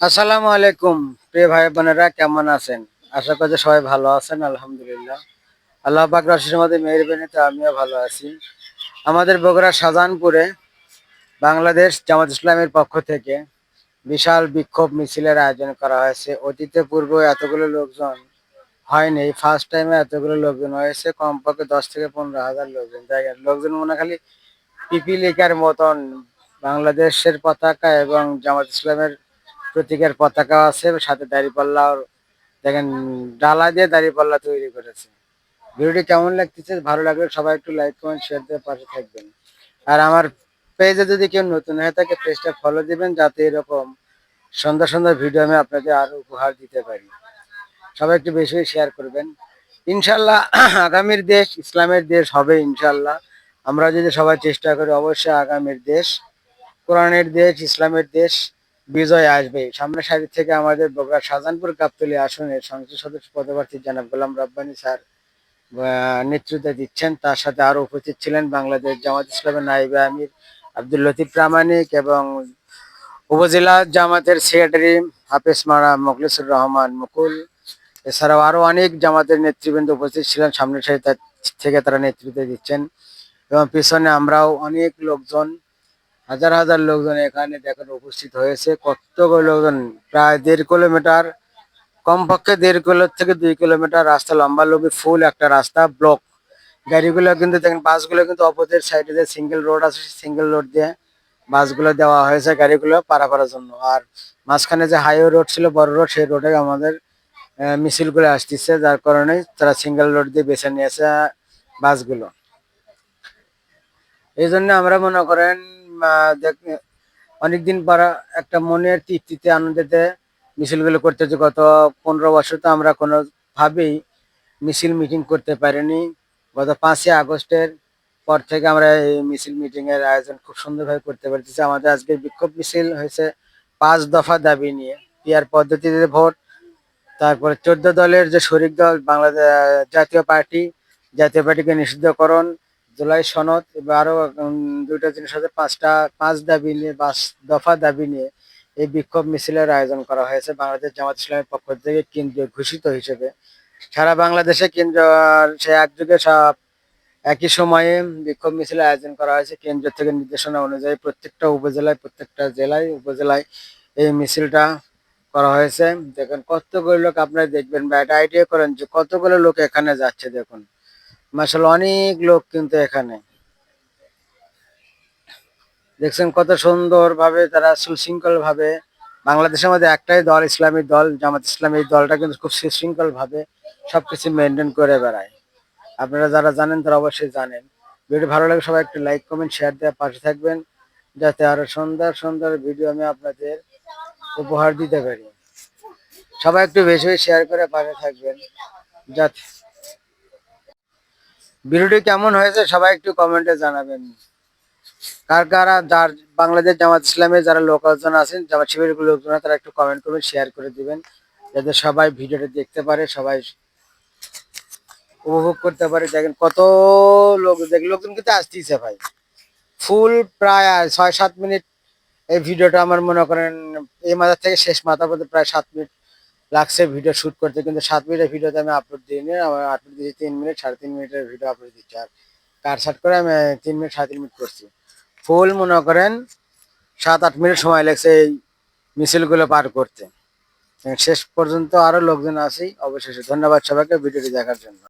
আসসালামু আলাইকুম, প্রিয় ভাই বোনেরা, কেমন আছেন? আশা করছি সবাই ভালো আছেন, আলহামদুলিল্লাহ। আল্লাহ পাক রশির মধ্যে মেহরবানিতে আমিও ভালো আছি। আমাদের বগুড়া শাহজাহানপুরে বাংলাদেশ জামাত ইসলামের পক্ষ থেকে বিশাল বিক্ষোভ মিছিলের আয়োজন করা হয়েছে। অতীতে পূর্বে এতগুলো লোকজন হয়নি ফার্স্ট টাইমে এতগুলো লোকজন হয়েছে। কমপক্ষে দশ থেকে পনেরো হাজার লোকজন জায়গায় লোকজন মনে খালি পিপিলিকার মতন বাংলাদেশের পতাকা এবং জামাত ইসলামের প্রতীকের পতাকা আছে, সাথে দাঁড়িপাল্লা দেখেন, ডালা দিয়ে দাঁড়িপাল্লা তৈরি করেছে। ভিডিওটি কেমন লাগতেছে, ভালো লাগলে সবাই একটু লাইক কমেন্ট শেয়ার দিয়ে পাশে থাকবেন। আর আমার পেজে যদি কেউ নতুন হয়ে থাকে পেজটা ফলো দিবেন, যাতে এরকম সুন্দর সুন্দর ভিডিও আমি আপনাকে আরও উপহার দিতে পারি। সবাই একটু বেশি শেয়ার করবেন। ইনশাল্লাহ আগামীর দেশ, ইসলামের দেশ হবে ইনশাল্লাহ আমরা যদি সবাই চেষ্টা করি, অবশ্যই আগামীর দেশ, কোরআনের দেশ, ইসলামের দেশ বিজয় আসবে। সামনে সারি থেকে আমাদের বগুড়া শাহজাহানপুর গাবতলী আসনের সংসদ সদস্য পদপ্রার্থী জানাব গোলাম রব্বানি স্যার নেতৃত্ব দিচ্ছেন। তার সাথে আরও উপস্থিত ছিলেন বাংলাদেশ জামাত ইসলামের নাইবে আমির আব্দুল লতিফ প্রামাণিক এবং উপজেলা জামাতের সেক্রেটারি হাফেজ মারা মোখলিসুর রহমান মুকুল। এছাড়াও আরও অনেক জামাতের নেতৃবৃন্দ উপস্থিত ছিলেন। সামনের সারি থেকে তারা নেতৃত্ব দিচ্ছেন। এবং পিছনে আমরাও অনেক লোকজন হাজার হাজার লোকজন এখানে দেখেন উপস্থিত হয়েছে। কতগুলো লোকজন? প্রায় দেড় কিলোমিটার, কমপক্ষে দেড় কিলো থেকে দুই কিলোমিটার রাস্তা লম্বা লম্বি ফুল একটা রাস্তা, ব্লক। গাড়িগুলো কিন্তু দেখেন, বাসগুলো কিন্তু অপোজিট সাইডে যে সিঙ্গেল রোড আছে সিঙ্গেল রোড দিয়ে বাসগুলো দেওয়া হয়েছে গাড়িগুলো পারা করার জন্য। আর মাঝখানে যে হাইওয়ে রোড ছিল, বড় রোড, সেই রোডে আমাদের মিছিলগুলো আসতেছে, যার কারণে তারা সিঙ্গেল রোড দিয়ে বেছে নিয়েছে বাসগুলো। এই জন্য আমরা মনে করেন অনেকদিন পর একটা মনের তৃপ্তিতে, আনন্দেতে মিছিলগুলো করতেছি গত পনেরো বছর তো আমরা কোনো ভাবেই মিছিল মিটিং করতে পারিনি। গত পাঁচই আগস্টের পর থেকে আমরা এই মিছিল মিটিং এর আয়োজন খুব সুন্দরভাবে করতে পারতেছি আমাদের আজকে বিক্ষোভ মিছিল হয়েছে পাঁচ দফা দাবি নিয়ে। পিয়ার পদ্ধতিতে ভোট, তারপরে চোদ্দ দলের যে শরিক দল বাংলাদেশ জাতীয় পার্টি, জাতীয় পার্টিকে নিষিদ্ধকরণ জুলাই সনদ এবার আরও উম, দুইটা জিনিস আছে। পাঁচটা পাঁচ দাবি নিয়ে পাঁচ দফা দাবি নিয়ে এই বিক্ষোভ মিছিলের আয়োজন করা হয়েছে বাংলাদেশ জামাত ইসলামের পক্ষ থেকে কেন্দ্রীয় ঘোষিত হিসেবে। সারা বাংলাদেশে কেন্দ্র সে একযোগে সব একই সময়ে বিক্ষোভ মিছিলের আয়োজন করা হয়েছে। কেন্দ্র থেকে নির্দেশনা অনুযায়ী প্রত্যেকটা উপজেলায় প্রত্যেকটা জেলায় উপজেলায় এই মিছিলটা করা হয়েছে। দেখেন কতগুলো লোক আপনারা দেখবেন বা এটা আইডিয়া করেন যে কতগুলো লোক এখানে যাচ্ছে দেখুন। মাসাল অনেক লোক কিন্তু এখানে। দেখছেন কত সুন্দর ভাবে তারা সুশৃঙ্খল ভাবে বাংলাদেশের মধ্যে একটাই দল, ইসলামী দল, জামাত ইসলামী দলটা কিন্তু খুব সুশৃঙ্খল ভাবে সবকিছু মেনটেন করে বেড়ায়। আপনারা যারা জানেন তারা অবশ্যই জানেন। ভিডিও ভালো লাগে সবাই একটু লাইক কমেন্ট শেয়ার দেওয়ার পাশে থাকবেন। যাতে আরও সুন্দর সুন্দর ভিডিও আমি আপনাদের উপহার দিতে পারি। সবাই একটু বেশি শেয়ার করে পাশে থাকবেন। যাতে ভিডিওটি কেমন হয়েছে সবাই একটু কমেন্টে জানাবেন। কার কারা যার বাংলাদেশ জামাত ইসলামের যারা লোকজন আছেন, জামাত শিবিরের লোকজন তারা একটু কমেন্ট করবেন শেয়ার করে দিবেন, যাতে সবাই ভিডিওটা দেখতে পারে, সবাই উপভোগ করতে পারে। দেখেন কত লোক লোকজন কিন্তু আসতেছে ভাই। ফুল প্রায় ছয় সাত মিনিট এই ভিডিওটা আমার মনে করেন, এই মাথা থেকে শেষ মাথা পর্যন্ত প্রায় সাত মিনিট লাগছে ভিডিও শুট করতে, কিন্তু সাত মিনিটের ভিডিওতে আমি আপলোড দিইনি। আমার আপলোড দিয়েছি তিন মিনিট, সাড়ে তিন মিনিটের ভিডিও আপলোড দিচ্ছি। আর কার সাট করে আমি তিন মিনিট, সাড়ে তিন মিনিট করছি। ফুল মনে করেন, সাত আট মিনিট সময় লাগছে এই মিছিলগুলো পার করতে। শেষ পর্যন্ত আরও লোকজন আসি অবশেষে। ধন্যবাদ সবাইকে ভিডিওটি দেখার জন্য।